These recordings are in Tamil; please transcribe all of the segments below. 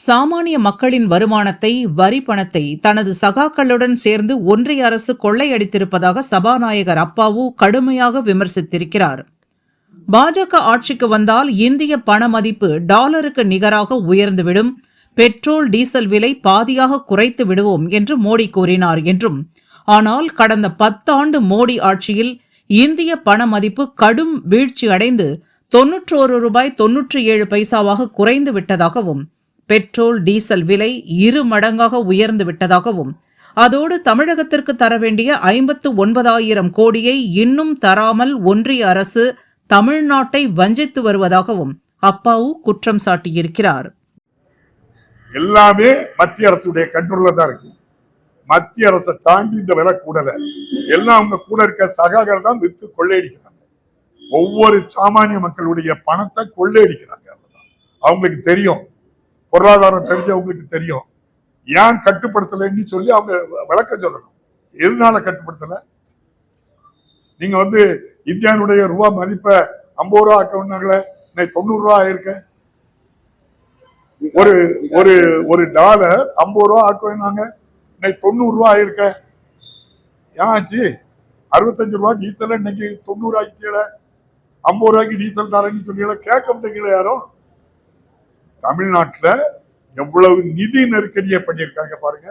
சாமானிய மக்களின் வருமானத்தை வரி பணத்தை தனது சகாக்களுடன் சேர்ந்து ஒன்றிய அரசு கொள்ளையடித்திருப்பதாக சபாநாயகர் அப்பாவு கடுமையாக விமர்சித்திருக்கிறார். பாஜக ஆட்சிக்கு வந்தால் இந்திய பண மதிப்பு டாலருக்கு நிகராக உயர்ந்துவிடும். பெட்ரோல் டீசல் விலை பாதியாக குறைத்து விடுவோம் என்று மோடி கூறினார் என்றும். ஆனால் கடந்த பத்தாண்டு மோடி ஆட்சியில் இந்திய பண மதிப்பு கடும் வீழ்ச்சி அடைந்து தொன்னூற்றோரு ரூபாய் தொன்னூற்றி ஏழு பைசாவாக குறைந்து விட்டதாகவும் பெட்ரோல் டீசல் விலை இரு மடங்காக உயர்ந்து விட்டதாகவும் அதோடு தமிழகத்திற்கு தர வேண்டிய ஐம்பத்து ஒன்பதாயிரம் கோடியை இன்னும் தராமல் ஒன்றிய அரசு தமிழ்நாட்டை வஞ்சித்து வருவதாகவும் அப்பாவு குற்றம் சாட்டியிருக்கிறார். எல்லாமே மத்திய அரசுடைய கண்ட்ரோல்ல தான் இருக்கு. மத்திய அரசை தாண்டி இந்த விலை கூடல. எல்லாம் அவங்க கூட இருக்க சகாக்கள் தான் வித்து கொள்ளையடிக்கிறாங்க. ஒவ்வொரு சாமானிய மக்களுடைய பணத்தை கொள்ளையடிக்கிறாங்க. அவங்களுக்கு தெரியும். பொருளாதாரம் தெரிஞ்சவங்களுக்கு தெரியும். ஏன் கட்டுப்படுத்தலைன்னு சொல்லி அவங்க விளக்கம் சொல்லணும். எதனால கட்டுப்படுத்தலை? நீங்க வந்து இந்தியானுடைய ரூபா மதிப்பை ஐம்பது ரூபா ஆக்கணுன்னாங்களே இன்னைக்கு தொண்ணூறு ரூபா ஆயிருக்க. ஒரு ஒரு ஒரு டாலர் ஐம்பது ரூபா ஆக்குனாங்க இன்னைக்கு தொண்ணூறு ரூபா ஆயிருக்க. ஏன் ஆச்சு? அறுபத்தஞ்சு ரூபா டீசல் இன்னைக்கு தொண்ணூறு ஆக்கிட்டீங்கள. ஐம்பது ரூபாய்க்கு டீசல் தரேன்னு சொல்லி கேட்க முடியல யாரும். தமிழ்நாட்டில் எவ்வளவு நிதி நெருக்கடியை பண்ணியிருக்காங்க பாருங்க.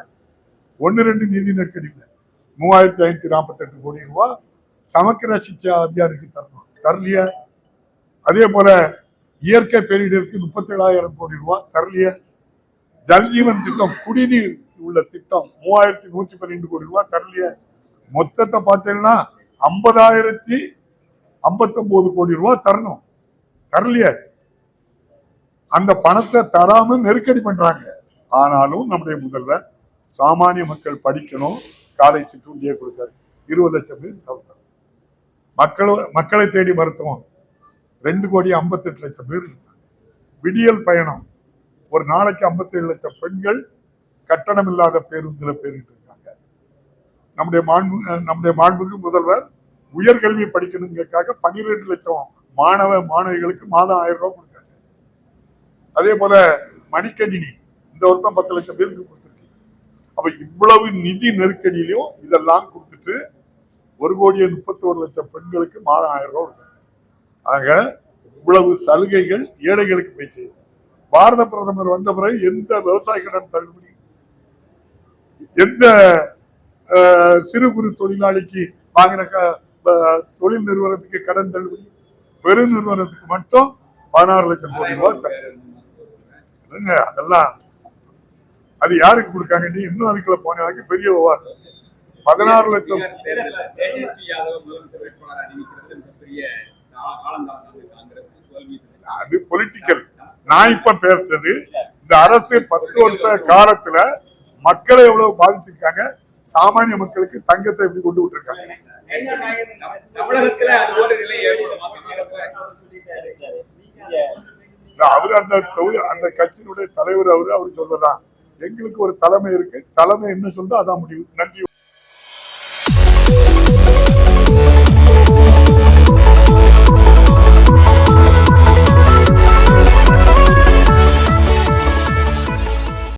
ஒன்று ரெண்டு நிதி நெருக்கடி இல்லை. மூவாயிரத்தி ஐநூற்றி நாற்பத்தெட்டு கோடி ரூபா சமக்கிர சிக்ஷா அதிகாரிக்கு தரணும். தரலையே. அதே போல இயற்கை பேரிடருக்கு முப்பத்தேழாயிரம் கோடி ரூபா தரலைய. ஜல்ஜீவன் திட்டம் குடிநீர் உள்ள திட்டம் மூவாயிரத்தி நூற்றி பன்னெண்டு கோடி ரூபா தரலைய. மொத்தத்தை பார்த்தீங்கன்னா ஐம்பதாயிரத்தி ஐம்பத்தொம்போது கோடி ரூபா தரணும். தரலையே. அந்த பணத்தை தராம நெருக்கடி பண்றாங்க. ஆனாலும் நம்முடைய முதல்வர் சாமானிய மக்கள் படிக்கணும் காலை சிற்றுண்டியே கொடுத்தாரு. இருபது லட்சம் பேர் தவிர்த்தார். மக்கள் மக்களை தேடி மருத்துவம். ரெண்டு கோடி ஐம்பத்தெட்டு லட்சம் பேர் இருந்தாங்க. விடியல் பயணம். ஒரு நாளைக்கு 57 லட்சம் பெண்கள் கட்டணம் இல்லாத பேருந்தில் பேரிட்டு இருக்காங்க. நம்முடைய மாண்பு நம்முடைய மாண்புக்கு முதல்வர் உயர்கல்வி படிக்கணுங்கிறதுக்காக பன்னிரெண்டு லட்சம் மாணவ மாணவிகளுக்கு மாதம் ஆயிரம் ரூபாய் கொடுக்காங்க அதே போல மடிக்கணினி இந்த வருத்தம் பத்து லட்சம் பேருக்கு கொடுத்துருக்கு. அப்ப இவ்வளவு நிதி நெருக்கடியிலையும் இதெல்லாம் கொடுத்துட்டு ஒரு கோடியே முப்பத்தோரு லட்சம் பெண்களுக்கு மாதம் ஆயிரம் ரூபாய் கொடுக்காங்க ஆக இவ்வளவு சலுகைகள் ஏழைகளுக்கு போய் செய்யுது. பாரத பிரதமர் வந்த பிறகு எந்த விவசாய கடன் தள்ளுபடி? எந்த சிறு குறு தொழிலாளிக்கு வாங்கின தொழில் நிறுவனத்துக்கு கடன் தள்ளுபடி? பெரு நிறுவனத்துக்கு மட்டும் பதினாறு லட்சம் கோடி ரூபாய் த- என்னங்க, அதெல்லாம் அது யாருக்கு கொடுக்காங்க? நீ இன்னும் அதுக்குள்ள போன வரைக்கும் பெரிய விவாதம் பதினாறு லட்சம். அது பொலிட்டிக்கல் நான் இப்ப பேசுறது இந்த அரசு பத்து வருஷ காலத்துல மக்களை எவ்வளவு பாதிச்சிருக்காங்க? சாமானிய மக்களுக்கு தங்கத்தை எப்படி கொண்டு விட்டுருக்காங்க தமிழகத்துல அது ஒரு நிலை ஏற்படும் இல்ல, அவர் அந்த தொகுதி அந்த கட்சியினுடைய தலைவர் அவரு அவர் சொல்லலாம் எங்களுக்கு ஒரு தலைமை இருக்கு. தலைமை என்ன சொல்றோ அதான் முடிவு. நன்றி.